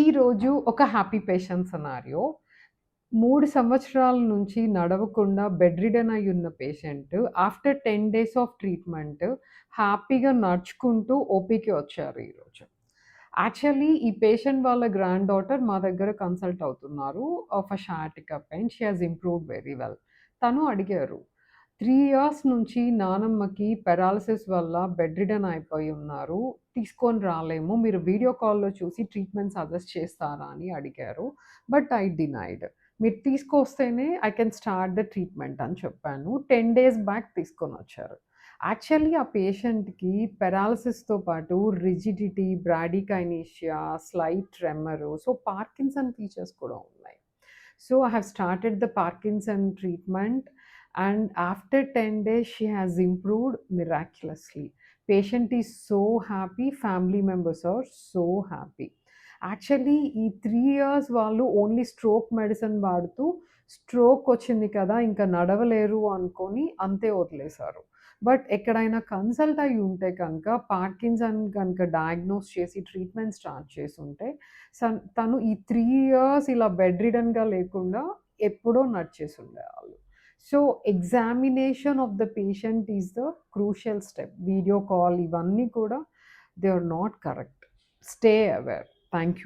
ఈరోజు ఒక happy patient scenario మూడు సంవత్సరాల నుంచి నడవకుండా బెడ్ అయి ఉన్న patient after 10 days of treatment హ్యాపీగా నడుచుకుంటూ ఓపీకి వచ్చారు ఈరోజు. యాక్చువల్లీ ఈ పేషెంట్ వాళ్ళ గ్రాండ్ డాటర్ మా దగ్గర కన్సల్ట్ అవుతున్నారు. Of a sciatica pain. She has improved very well. తను అడిగారు. త్రీ ఇయర్స్ నుంచి నానమ్మకి పెరాలసిస్ వల్ల బెడ్ రిడన్ అయిపోయి ఉన్నారు. తీసుకొని రాలేము. మీరు వీడియో కాల్‌లో చూసి ట్రీట్మెంట్ సజెస్ట్ చేస్తారా అని అడిగారు. But I denied. మీరు తీసుకొస్తేనే I can start the treatment అని చెప్పాను. 10 డేస్ బ్యాక్ తీసుకొని వచ్చారు యాక్చువల్లీ ఆ పేషెంట్‌కి పెరాలసిస్తో పాటు rigidity, bradykinesia slight tremor so Parkinson features కూడా ఉన్నాయి. So I have started the Parkinson treatment and after 10 days she has improved miraculously. Patient is so happy. Family members are so happy. Actually ఈ three years వాళ్ళు only stroke medicine వాడుతూ stroke వచ్చింది కదా! ఇంకా నడవలేరు అనుకొని అంతే వదిలేశారు బట్ ఎక్కడైనా కన్సల్ట్ అయ్యి ఉంటే కనుక పార్కిన్సన్ కనుక డయాగ్నోస్ చేసి ట్రీట్మెంట్ స్టార్ట్ చేసి సన్ తను ఈ త్రీ ఇయర్స్ ఇలా బెడ్ రిడెన్‌గా లేకుండా ఎప్పుడో నడిచేసుండేవాళ్ళు. So examination of the patient is the crucial step. Video call ఇవన్నీ కూడా they are not correct. Stay aware. Thank you.